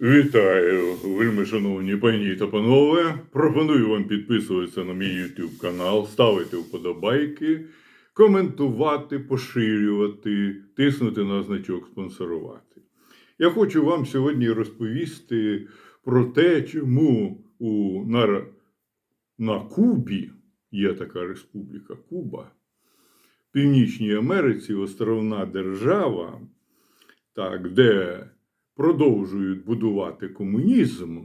Вітаю, вельми шановні пані та панове. Пропоную вам підписуватися на мій YouTube канал, ставити вподобайки, коментувати, поширювати, тиснути на значок спонсорувати. Я хочу вам сьогодні розповісти про те, чому у, на, на Кубі є така республіка Куба, в Північній Америці островна держава, так, де продовжують будувати комунізм,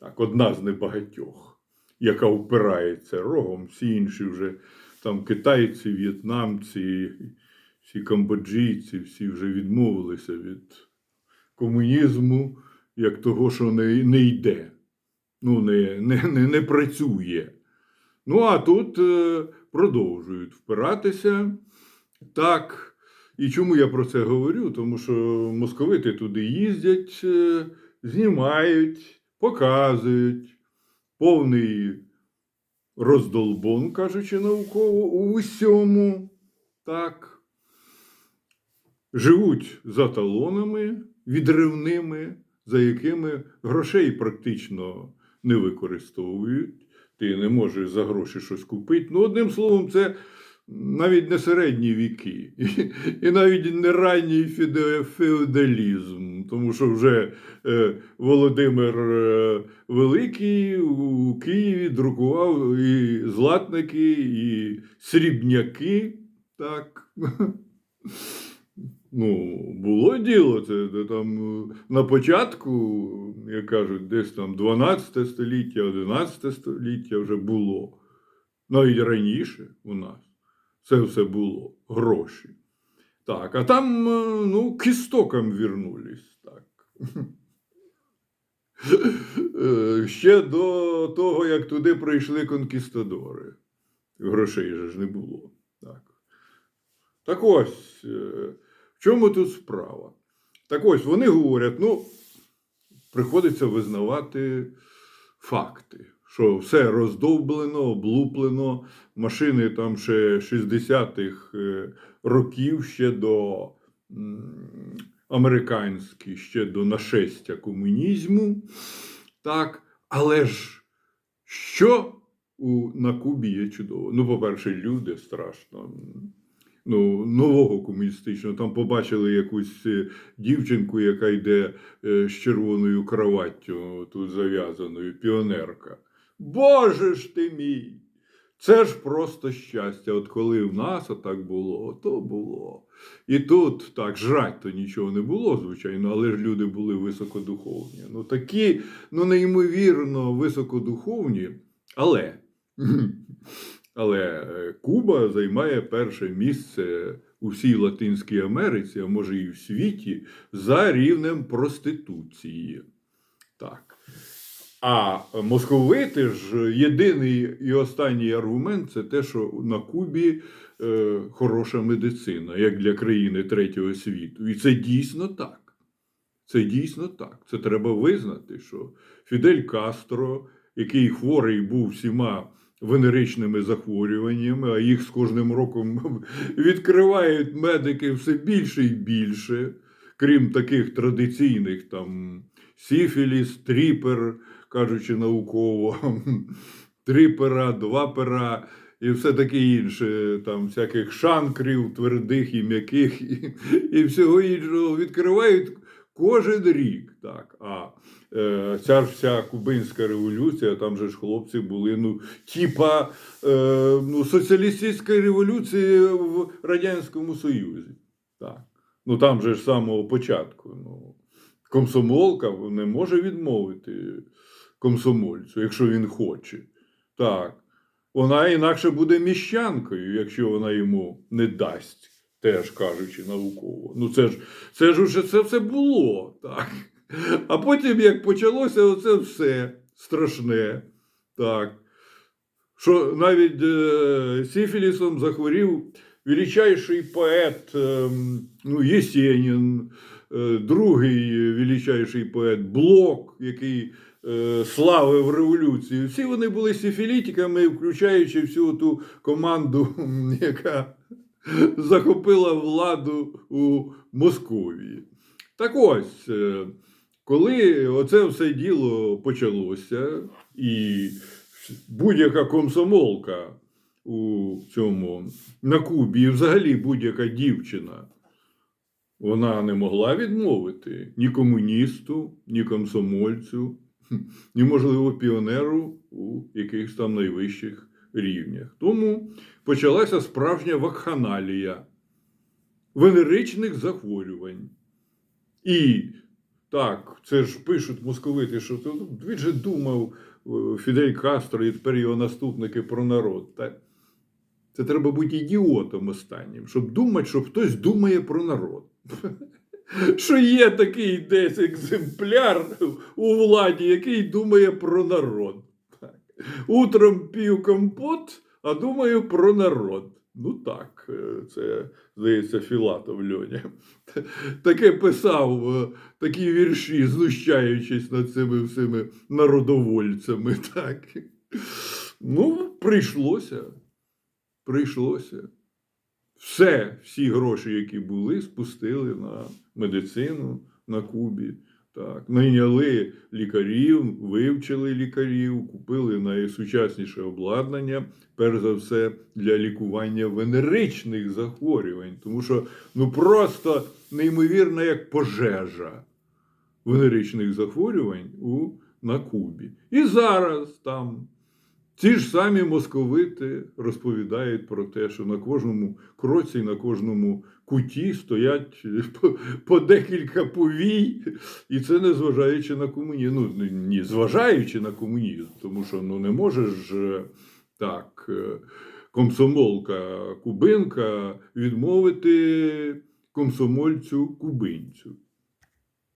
так, одна з небагатьох, яка впирається рогом, всі інші вже там китайці, в'єтнамці, всі камбоджійці, всі вже відмовилися від комунізму, як того, що не, не йде, ну, не, не, не, не працює. Ну, а тут е, продовжують впиратися. Так. І чому я про це говорю? Тому що московити туди їздять, е, знімають, показують повний роздолбон, кажучи науково, у усьому. Так. Живуть за талонами відривними, за якими грошей практично не використовують. Ти не можеш за гроші щось купити. Ну, одним словом, це навіть не середні віки, і, і навіть не ранній феодалізм, тому що вже е, Володимир е, Великий у Києві друкував і златники, і срібняки. Так. Ну, було діло, це там е, на початку, як кажуть, десь там 12 століття, 11 століття вже було. Навіть раніше у нас це все було гроші. Так, а там, е, ну, к істокам вернулись. Так. Е, Ще до того, як туди прийшли конкістадори. Грошей же ж не було. Так, так ось, е, в чому тут справа? Так ось вони говорять, ну, приходиться визнавати факти, що все роздовблено, облуплено, машини там ще 60-х е, років ще до американські, ще до нашестя комунізму. Так, але ж що у, на Кубі є чудово? Ну, по-перше, люди страшно. Ну, нового комуністичного. Там побачили якусь е, дівчинку, яка йде е, з червоною кроваттю тут зав'язаною, піонерка. Боже ж ти мій! Це ж просто щастя. От коли в нас отак було, то було. І тут так, жрать то нічого не було, звичайно, але ж люди були високодуховні. Ну такі, ну неймовірно високодуховні, але. Але е, Куба займає перше місце у всій Латинській Америці, а може і в світі, за рівнем проституції. Так. А московити ж єдиний і останній аргумент це те, що на Кубі е, хороша медицина, як для країни третього світу. І це дійсно так. Це дійсно так. Це треба визнати, що Фідель Кастро, який хворий був всіма венеричними захворюваннями, а їх з кожним роком відкривають медики все більше і більше, крім таких традиційних там сіфіліс, тріпер, кажучи науково, три пера, два пера. І все таке інше, там всяких шанкрів, твердих і м'яких, і, і всього іншого відкривають кожен рік. Так. А е, ця ж вся кубинська революція, там же ж хлопці були, ну, типа е, ну, соціалістичної революції в Радянському Союзі. Так. Ну там же ж самого початку. Ну, комсомолка не може відмовити комсомольцю, якщо він хоче. Так. Вона інакше буде міщанкою, якщо вона йому не дасть, теж кажучи науково. Ну це ж це ж уже це все було. так. А потім, як почалося оце все страшне, так, що навіть е, Сіфілісом захворів величайший поет е, ну, Єсенін, другий величайший поет Блок, який е, славив революцію. Всі вони були сифілітиками, включаючи всю ту команду, яка захопила владу у Московії. Так ось, е, коли оце все діло почалося, і будь-яка комсомолка у цьому на Кубі, і взагалі будь-яка дівчина, вона не могла відмовити ні комуністу, ні комсомольцю, ні, можливо, піонеру у якихось там найвищих рівнях. Тому почалася справжня вакханалія венеричних захворювань. І так, це ж пишуть московити, що він же думав е, Фідель Кастро і тепер його наступники про народ. Так? Це треба бути ідіотом останнім, щоб думати, що хтось думає про народ. Що є такий десь екземпляр у владі, який думає про народ. Утром п'ю компот, а думаю про народ. Ну так, е, це, здається, Філатов Льоня. Таке писав е, такі вірші, знущаючись над цими всіми народовольцями. Так. Ну, прийшлося. Прийшлося. Все, всі гроші, які були, спустили на медицину на Кубі. Так, найняли лікарів, вивчили лікарів, купили найсучасніше обладнання, перш за все для лікування венеричних захворювань, тому що ну просто неймовірна як пожежа венеричних захворювань у, на Кубі. І зараз там ці ж самі московити розповідають про те, що на кожному кроці, на кожному куті стоять по, декілька повій, і це не зважаючи на комунізм. Ну, ні, зважаючи на комунізм, тому що ну, не можеш же так, е, комсомолка кубинка відмовити комсомольцю кубинцю.